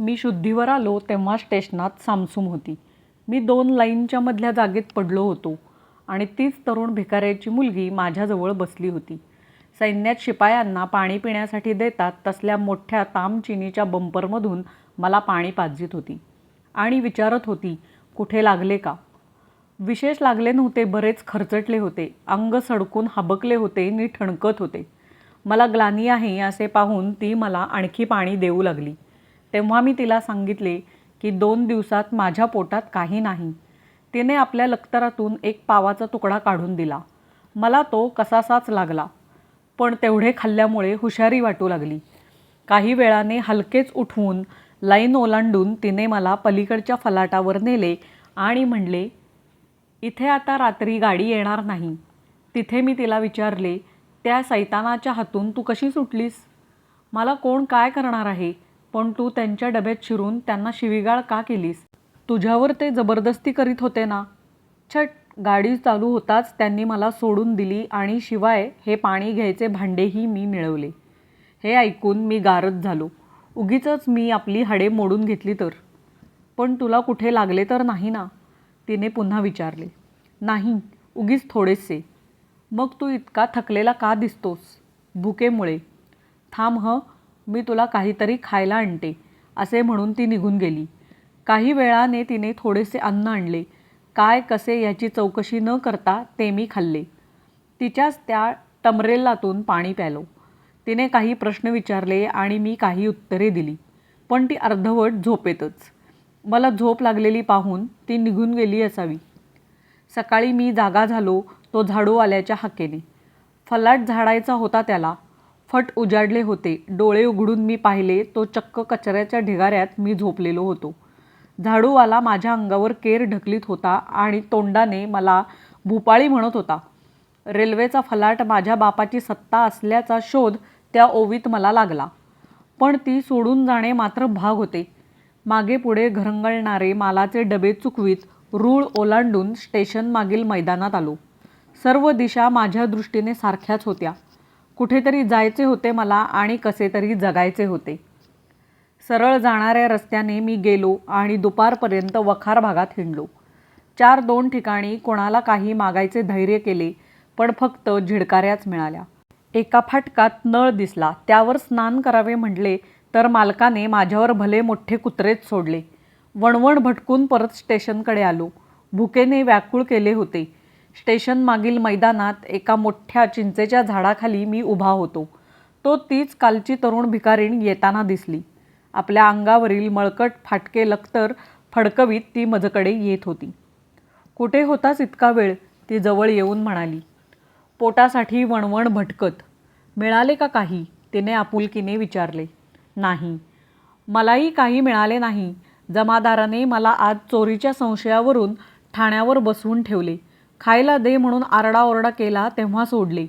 मी शुद्धीवर आलो तेव्हा स्टेशनात सामसूम होती. मी दोन लाईनच्या मधल्या जागेत पडलो होतो आणि तीच तरुण भिकाऱ्याची मुलगी माझ्याजवळ बसली होती. सैन्यात शिपायांना पाणी पिण्यासाठी देतात तसल्या मोठ्या तामचिनीच्या बंपरमधून मला पाणी पाजित होती. आणि विचारत होती कुठे लागले का? विशेष लागले नव्हते बरेच खरचटले होते. अंग सडकून हबकले होते आणि ठणकत होते. मला ग्लानी आहे असे पाहून ती मला आणखी पाणी देऊ लागली. तेव्हा मी तिला सांगितले की दोन दिवसात माझ्या पोटात काही नाही. तिने आपल्या लक्तरातून एक पावाचा तुकडा काढून दिला. मला तो कसासाच लागला. पण तेवढे खाल्ल्यामुळे हुशारी वाटू लागली. काही वेळाने हलकेच उठवून लाईन ओलांडून तिने मला पलीकडच्या फलाटावर नेले आणि म्हणले इथे आता रात्री गाडी येणार नाही. तिथे मी तिला विचारले त्या सैतानाच्या हातून तू कशी सुटलीस? मला कोण काय करणार आहे? पण तू त्यांच्या डब्यात शिरून त्यांना शिवीगाळ का केलीस? तुझ्यावर ते जबरदस्ती करीत होते ना? छट गाडी चालू होताच त्यांनी मला सोडून दिली आणि शिवाय हे पाणी घ्यायचे भांडेही मी मिळवले. हे ऐकून मी गारद झालो. उगीचच मी आपली हाडे मोडून घेतली तर. पण तुला कुठे लागले तर नाही ना? तिने पुन्हा विचारले. नाही उगीच थोडेसे. मग तू इतका थकलेला का दिसतोस? भुकेमुळे. थांब ह. मी तुला काहीतरी खायला आणते असे म्हणून ती निघून गेली. काही वेळाने तिने थोडेसे अन्न आणले. काय कसे याची चौकशी न करता ते मी खाल्ले. तिच्याच त्या टमरेलातून पाणी प्यालो. तिने काही प्रश्न विचारले आणि मी काही उत्तरे दिली. पण ती अर्धवट झोपेतच. मला झोप लागलेली पाहून ती निघून गेली असावी. सकाळी मी जागा झालो तो झाडू आल्याच्या हाकेने. फलाट झाडायचा होता त्याला. फट उजाडले होते. डोळे उघडून मी पाहिले तो चक्क कचऱ्याच्या ढिगाऱ्यात मी झोपलेलो होतो. झाडूवाला माझ्या अंगावर केर ढकलीत होता आणि तोंडाने मला भूपाळी म्हणत होता रेल्वेचा फलाट माझ्या बापाची सत्ता असल्याचा शोध त्या ओवीत मला लागला. पण ती सोडून जाणे मात्र भाग होते. मागे पुढे घरंगळणारे मालाचे डबे चुकवीत रूळ ओलांडून स्टेशन मागील मैदानात आलो. सर्व दिशा माझ्या दृष्टीने सारख्याच होत्या. कुठेतरी जायचे होते मला आणि कसे तरी जगायचे होते. सरळ जाणाऱ्या रस्त्याने मी गेलो आणि दुपारपर्यंत वखार भागात हिंडलो. चार दोन ठिकाणी कोणाला काही मागायचे धैर्य केले पण फक्त झिडकाऱ्याच मिळाल्या. एका फाटकात नळ दिसला त्यावर स्नान करावे म्हटले तर मालकाने माझ्यावर भले मोठे कुत्रेच सोडले. वणवण भटकून परत स्टेशनकडे आलो. भुकेने व्याकुळ केले होते. स्टेशन मागील मैदानात एका मोठ्या चिंचेच्या झाडाखाली मी उभा होतो. तो तीच कालची तरुण भिकारीण येताना दिसली. आपल्या अंगावरील मळकट फाटके लखतर फडकवीत ती मजकडे येत होती. कुठे होतास इतका वेळ? ती जवळ येऊन म्हणाली. पोटासाठी वणवण भटकत. मिळाले का काही? तिने आपुलकीने विचारले. नाही. मलाही काही मिळाले नाही. जमादाराने मला आज चोरीच्या संशयावरून ठाण्यावर बसवून ठेवले. खायला दे म्हणून आरडाओरडा केला तेव्हा सोडले.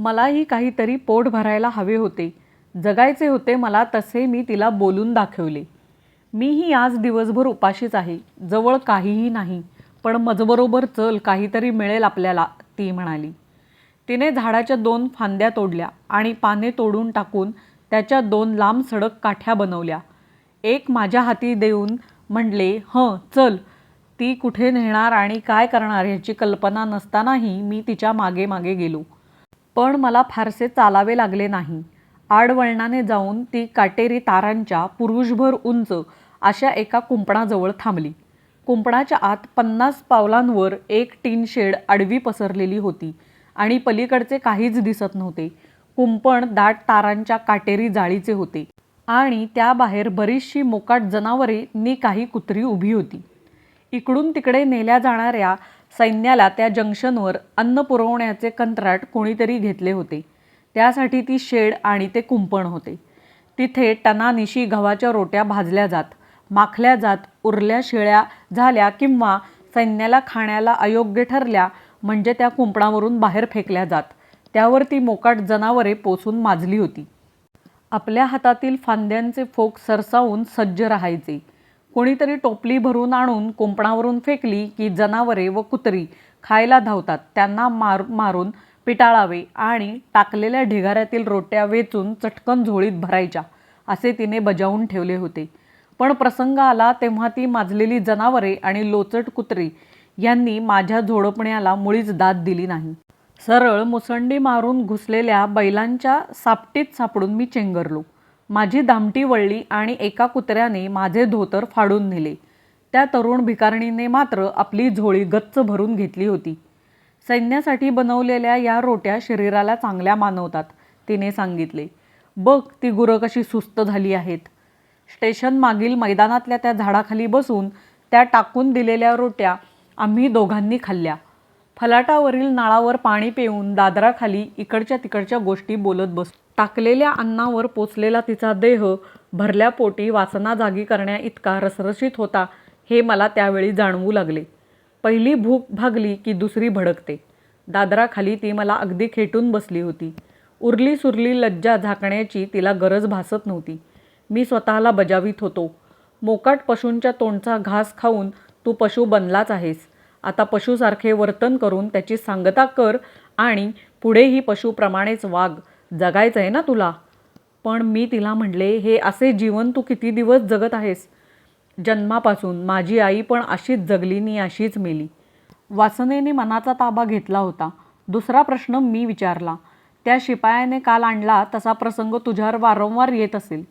मलाही काहीतरी पोट भरायला हवे होते. जगायचे होते मला तसे मी तिला बोलून दाखवले. मीही आज दिवसभर उपाशीच आहे. जवळ काहीही नाही. पण मजबरोबर चल काहीतरी मिळेल आपल्याला ती म्हणाली. तिने झाडाच्या दोन फांद्या तोडल्या आणि पाने तोडून टाकून त्याच्या दोन लांब सडक काठ्या बनवल्या. एक माझ्या हाती देऊन म्हणले हं चल. ती कुठे नेणार आणि काय करणार ह्याची कल्पना नसतानाही मी तिच्यामागे मागे गेलो. पण मला फारसे चालावे लागले नाही. आडवळणाने जाऊन ती काटेरी तारांच्या पुरुषभर उंच अशा एका कुंपणाजवळ थांबली. कुंपणाच्या आत पन्नास पावलांवर एक टीन शेड आडवी पसरलेली होती आणि पलीकडचे काहीच दिसत नव्हते. कुंपण दाट तारांच्या काटेरी जाळीचे होते आणि त्याबाहेर बरीचशी मोकाट जनावरे नी काही कुत्री उभी होती. इकडून तिकडे नेल्या जाणाऱ्या सैन्याला त्या जंक्शनवर अन्न पुरवण्याचे कंत्राट कोणीतरी घेतले होते. त्यासाठी ती शेड आणि ते कुंपण होते. तिथे टनानिशी गव्हाच्या रोट्या भाजल्या जात माखल्या जात उरल्या शिळ्या झाल्या किंवा सैन्याला खाण्याला अयोग्य ठरल्या म्हणजे त्या कुंपणावरून बाहेर फेकल्या जात. त्यावर ती मोकाट जनावरे पोसून माजली होती. आपल्या हातातील फांद्यांचे फोक सरसावून सज्ज राहायचे. कोणीतरी टोपली भरून आणून कुंपणावरून फेकली की जनावरे व कुत्री खायला धावतात. त्यांना मार मारून पिटाळावे आणि टाकलेल्या ढिगाऱ्यातील रोट्या वेचून चटकन झोळीत भरायच्या असे तिने बजावून ठेवले होते. पण प्रसंग आला तेव्हा ती माजलेली जनावरे आणि लोचट कुत्री यांनी माझ्या झोडपण्याला मुळीच दाद दिली नाही. सरळ मुसंडी मारून घुसलेल्या बैलांच्या सापटीत सापडून मी चेंगरलो. माझी दामटी वळली आणि एका कुत्र्याने माझे धोतर फाडून नेले. त्या तरुण भिकारणीने मात्र आपली झोळी गच्च भरून घेतली होती. सैन्यासाठी बनवलेल्या या रोट्या शरीराला चांगल्या मानवतात तिने सांगितले. बघ ती गुरं कशी सुस्त झाली आहेत. स्टेशन मागील मैदानातल्या त्या झाडाखाली बसून त्या टाकून दिलेल्या रोट्या आम्ही दोघांनी खाल्ल्या. फलाटावरील नाळावर पाणी पिऊन दादराखाली इकडच्या तिकडच्या गोष्टी बोलत बस टाकलेल्या अन्नावर पोचलेला तिचा देह भरल्या पोटी वासना जागी करण्या इतका रसरशीत होता हे मला त्यावेळी जाणवू लागले. पहिली भूक भागली की दुसरी भडकते. दादराखाली ती मला अगदी खेटून बसली होती. उरली सुरली लज्जा झाकण्याची तिला गरज भासत नव्हती. मी स्वतःला बजावीत होतो. मोकाट पशूंच्या तोंडचा घास खाऊन तू पशु बनलाच आहेस. आता पशुसारखे वर्तन करून त्याची सांगता कर आणि पुढेही पशुप्रमाणेच वाग. जगायचं आहे ना तुला? पण मी तिला म्हणले हे असे जीवन तू किती दिवस जगत आहेस? जन्मापासून माझी आई पण अशीच जगली नी अशीच मेली. वासनेने मनाचा ताबा घेतला होता. दुसरा प्रश्न मी विचारला त्या शिपायाने काल आणला तसा प्रसंग तुझ्यावर वारंवार येत असेल.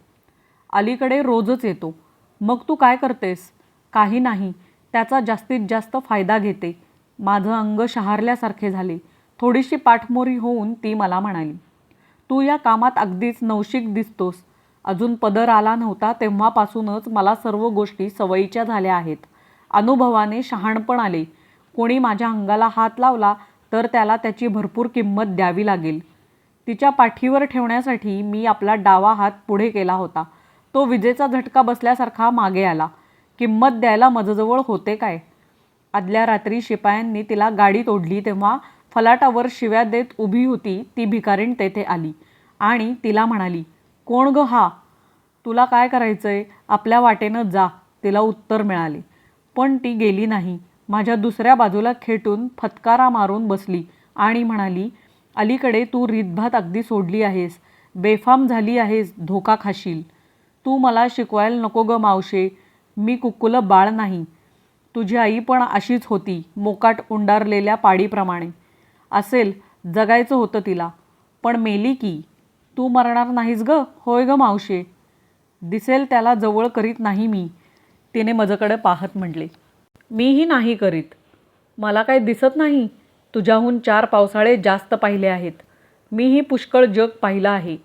अलीकडे रोजच येतो. मग तू काय करतेस? काही नाही. त्याचा जास्तीत जास्त फायदा घेते. माझं अंग शहारल्यासारखे झाले. थोडीशी पाठमोरी होऊन ती मला म्हणाली तू या कामात अगदीच नवशिक दिसतोस. अजून पदर आला नव्हता तेव्हापासूनच मला सर्व गोष्टी सवयीच्या झाल्या आहेत. अनुभवाने शहाणपण आले. कोणी माझ्या अंगाला हात लावला तर त्याला त्याची भरपूर किंमत द्यावी लागेल. तिच्या पाठीवर ठेवण्यासाठी मी आपला डावा हात पुढे केला होता. तो विजेचा झटका बसल्यासारखा मागे आला. किंमत द्यायला मजजवळ होते काय? आदल्या रात्री शिपायांनी तिला गाडीत ओढली तेव्हा फलाटावर शिव्या देत उभी होती ती भिकारीण तेथे आली आणि तिला म्हणाली कोण ग हा? तुला काय करायचंय? आपल्या वाटेनं जा तिला उत्तर मिळाले. पण ती गेली नाही. माझ्या दुसऱ्या बाजूला खेटून फत्कारा मारून बसली आणि म्हणाली अलीकडे तू रीतभात अगदी सोडली आहेस बेफाम झाली आहेस धोका खाशील. तू मला शिकवायला नको ग मावशे. मी कुकुलं बाळ नाही. तुझी आई पण अशीच होती मोकाट उंडारलेल्या पाडीप्रमाणे. असेल जगायचं होतं तिला. पण मेली की? तू मरणार नाहीस ग होय ग मावशे. दिसेल त्याला जवळ करीत नाही मी. तिने माझ्याकडे पाहत म्हटले. मीही नाही करीत. मला काय दिसत नाही? तुझ्याहून चार पावसाळे जास्त पाहिले आहेत. मीही पुष्कळ जग पाहिलं आहे.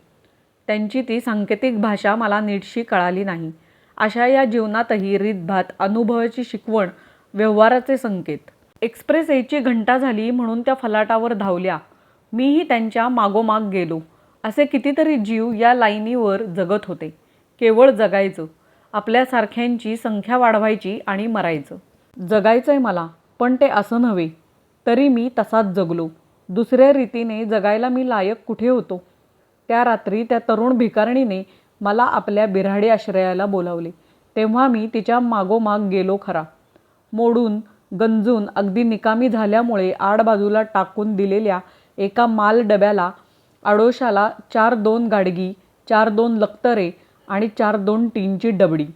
त्यांची ती सांकेतिक भाषा मला नीटशी कळाली नाही. अशा या जीवनातही रीतभात अनुभवाची शिकवण व्यवहाराचे संकेत. एक्सप्रेस एची घंटा झाली म्हणून त्या फलाटावर धावल्या. मीही त्यांच्या मागोमाग गेलो. असे कितीतरी जीव या लाईनीवर जगत होते. केवळ जगायचं. आपल्यासारख्यांची संख्या वाढवायची आणि मरायचं. जगायचं आहे मला पण ते असं नव्हे. तरी मी तसाच जगलो. दुसऱ्या रीतीने जगायला मी लायक कुठे होतो? त्या रात्री त्या तरुण भिकारणीने मला आपल्या बिऱ्हाडी आश्रयाला बोलावले. तेव्हा मी तिच्या मागोमाग गेलो खरा. मोडून गंजून अगदी निकामी झाल्यामुळे आडबाजूला टाकून दिलेल्या एका माल डब्याला आडोशाला चार दोन गाडगी चार दोन लक्तरे आणि चार दोन टीनची डबडी.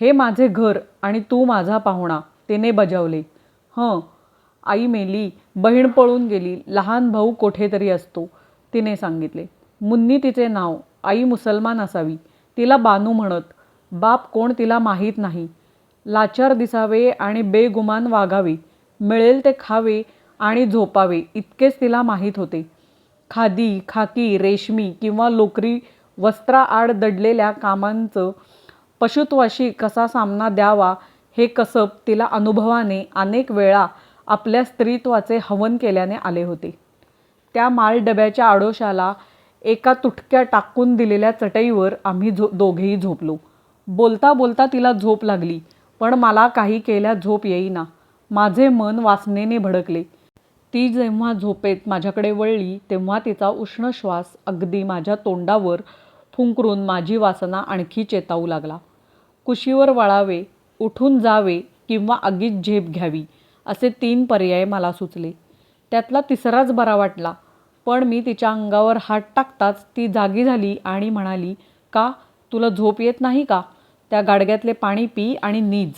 हे माझे घर आणि तू माझा पाहुणा तिने बजावले. हं आई मेली बहीण पळून गेली लहान भाऊ कोठेतरी असतो तिने सांगितले. मुन्नी तिचे नाव आई मुसलमान असावी. तिला बानू म्हणत बाप कोण तिला माहीत नाही. लाचार दिसावे आणि बेगुमान वागावे. मिळेल ते खावे आणि झोपावे. इतकेच तिला माहीत होते. खादी खाकी रेशमी किंवा लोकरी वस्त्राआड दडलेल्या कामांचं पशुत्वाशी कसा सामना द्यावा हे कसब तिला अनुभवाने अनेक वेळा आपल्या स्त्रीत्वाचे हवन केल्याने आले होते. त्या माल डब्याच्या आडोशाला एका तुटक्या टाकून दिलेल्या चटईवर आम्ही झो दोघेही झोपलो. बोलता बोलता तिला झोप लागली पण मला काही केल्या झोप येईना. माझे मन वासनेने भडकले. ती जेव्हा झोपेत माझ्याकडे वळली तेव्हा तिचा उष्ण श्वास अगदी माझ्या तोंडावर फुंकरून माझी वासना आणखी चेतावू लागला. कुशीवर वळावे उठून जावे किंवा आगीत झेप घ्यावी असे तीन पर्याय मला सुचले. त्यातला तिसराच बरा वाटला. पण मी तिच्या अंगावर हात टाकताच ती जागी झाली आणि म्हणाली का? तुला झोप येत नाही का? त्या गाडग्यातले पाणी पी आणि नीज.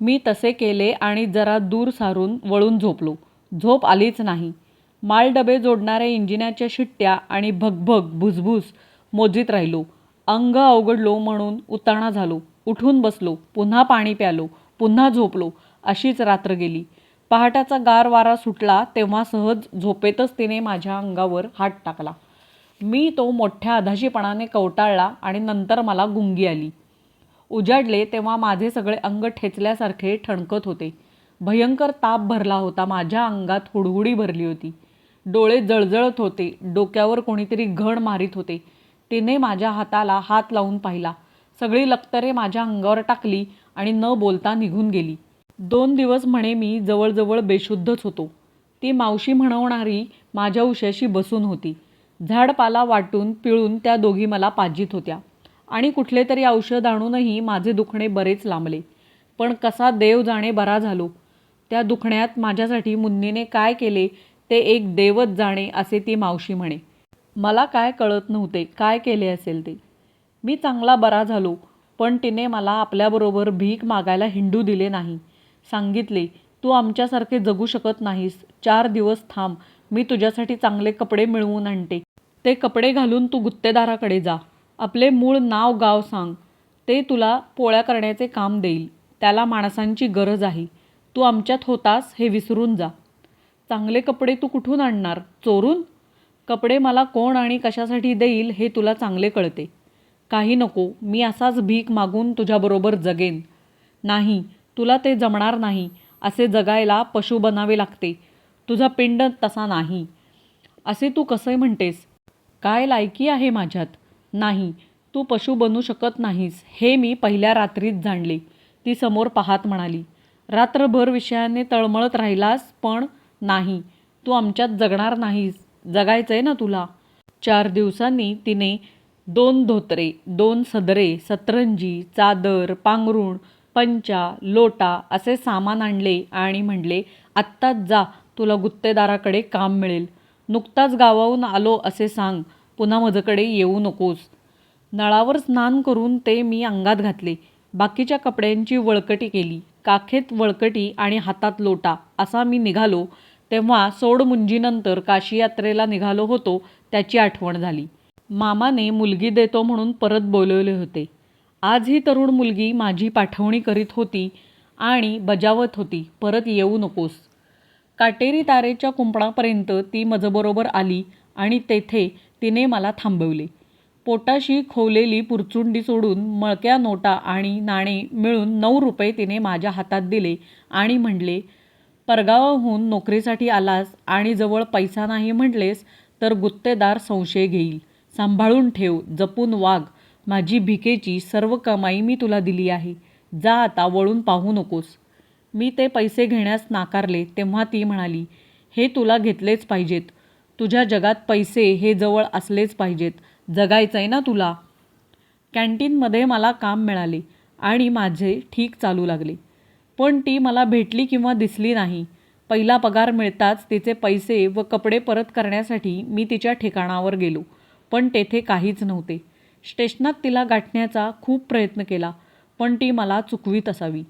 मी तसे केले आणि जरा दूर सारून वळून झोपलो. झोप आलीच नाही. माल डबे जोडणाऱ्या इंजिनाच्या शिट्ट्या आणि भगभग भुसभुस मोजीत राहिलो. अंग अवघडलो म्हणून उताणा झालो. उठून बसलो. पुन्हा पाणी प्यालो. पुन्हा झोपलो. अशीच रात्र गेली. पहाटाचा गार वारा सुटला तेव्हा सहज झोपेतच तिने माझ्या अंगावर हात टाकला. मी तो मोठ्या अधाशीपणाने कवटाळला आणि नंतर मला गुंगी आली. उजाडले तेव्हा माझे सगळे अंग ठेचल्यासारखे ठणकत होते. भयंकर ताप भरला होता माझ्या अंगात हुडहुडी भरली होती. डोळे जळजळत होते डोक्यावर कोणीतरी घण मारीत होते. तिने माझ्या हाताला हात लावून पाहिला. सगळी लक्तरे माझ्या अंगावर टाकली आणि न बोलता निघून गेली. दोन दिवस म्हणे मी जवळजवळ बेशुद्धच होतो. ती मावशी म्हणवणारी माझ्या उशाशी बसून होती. झाडपाला वाटून पिळून त्या दोघी मला पाजीत होत्या. आणि कुठले तरी औषध आणूनही माझे दुखणे बरेच लांबले. पण कसा देव जाणे बरा झालो. त्या दुखण्यात माझ्यासाठी मुन्नीने काय केले ते एक देवच जाणे असे ती मावशी म्हणे. मला काय कळत नव्हते काय केले असेल ते. मी चांगला बरा झालो पण तिने मला आपल्याबरोबर भीक मागायला हिंडू दिले नाही. सांगितले तू आमच्यासारखे जगू शकत नाहीस. चार दिवस थांब. मी तुझ्यासाठी चांगले कपडे मिळवून आणते. ते कपडे घालून तू गुत्तेदाराकडे जा. आपले मूळ नाव गाव सांग. ते तुला पोळ्या करण्याचे काम देईल. त्याला माणसांची गरज आहे. तू आमच्यात होतास हे विसरून जा. चांगले कपडे तू कुठून आणणार? चोरून? कपडे मला कोण आणि कशासाठी देईल हे तुला चांगले कळते. काही नको. मी असाच भीक मागून तुझ्याबरोबर जगेन. नाही तुला ते जमणार नाही असे जगायला पशु बनावे लागते. तुझा पिंड तसा नाही. असे तू कसे म्हणतेस? काय लायकी आहे माझ्यात? नाही तू पशु बनू शकत नाहीस हे मी पहिल्या रात्रीच जाणले. ती समोर पाहत म्हणाली रात्रभर विषयाने तळमळत राहिलास पण नाही तू आमच्यात जगणार नाहीस जगायचं आहे ना तुला. चार दिवसांनी तिने दोन धोतरे दोन सदरे सतरंजी चादर पांघरुण पंचा लोटा असे सामान आणले आणि म्हणले आत्ताच जा तुला गुत्तेदाराकडे काम मिळेल. नुकताच गावाहून आलो असे सांग पुन्हा माझ्याकडे येऊ नकोस. नळावर स्नान करून ते मी अंगात घातले. बाकीच्या कपड्यांची वळकटी केली. काखेत वळकटी आणि हातात लोटा. असा मी निघालो. तेव्हा सोडमुंजीनंतर काशी यात्रेला निघालो होतो त्याची आठवण झाली. मामाने मुलगी देतो म्हणून परत बोलवले होते. आज ही तरुण मुलगी माझी पाठवणी करीत होती आणि बजावत होती. परत येऊ नकोस. काटेरी तारेच्या कुंपणापर्यंत ती मजबरोबर आली आणि तेथे तिने मला थांबवले. पोटाशी खोवलेली पुरचुंडी सोडून मळक्या नोटा आणि नाणे मिळून नऊ रुपये तिने माझ्या हातात दिले आणि म्हणले परगावाहून नोकरीसाठी आलास आणि जवळ पैसा नाही म्हटलेस तर गुत्तेदार संशय घेईल. सांभाळून ठेव जपून वाघ माझी भिकेची सर्व कमाई मी तुला दिली आहे. जा आता वळून पाहू नकोस. मी ते पैसे घेण्यास नाकारले तेव्हा ती म्हणाली हे तुला घेतलेच पाहिजेत. तुझ्या जगात पैसे हे जवळ असलेच पाहिजेत. जगायचं आहे ना तुला. कॅन्टीनमध्ये मला काम मिळाले आणि माझे ठीक चालू लागले. पण ती मला भेटली किंवा दिसली नाही. पहिला पगार मिळताच तिचे पैसे व कपडे परत करण्यासाठी मी तिच्या ठिकाणावर गेलो पण तेथे काहीच नव्हते. स्टेशनात तिला गाठण्याचा खूप प्रयत्न केला पण ती मला चुकवीत असावी.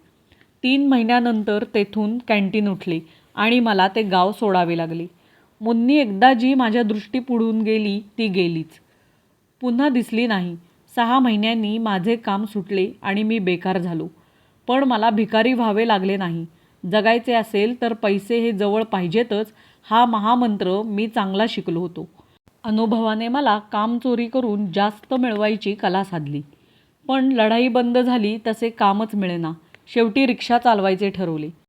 तीन महिन्यानंतर तेथून कॅन्टीन उठले आणि मला ते गाव सोडावे लागले. मुन्नी एकदा जी माझ्या दृष्टी पुढून गेली ती गेलीच. पुन्हा दिसली नाही. सहा महिन्यांनी माझे काम सुटले आणि मी बेकार झालो. पण मला भिकारी व्हावे लागले नाही. जगायचे असेल तर पैसे हे जवळ पाहिजेतच हा महामंत्र मी चांगला शिकलो होतो. अनुभवाने मला काम चोरी करून जास्त मिळवायची कला साधली. पण लढाई बंद झाली तसे कामच मिळेना. शेवटी रिक्षा चालवायचे ठरवले.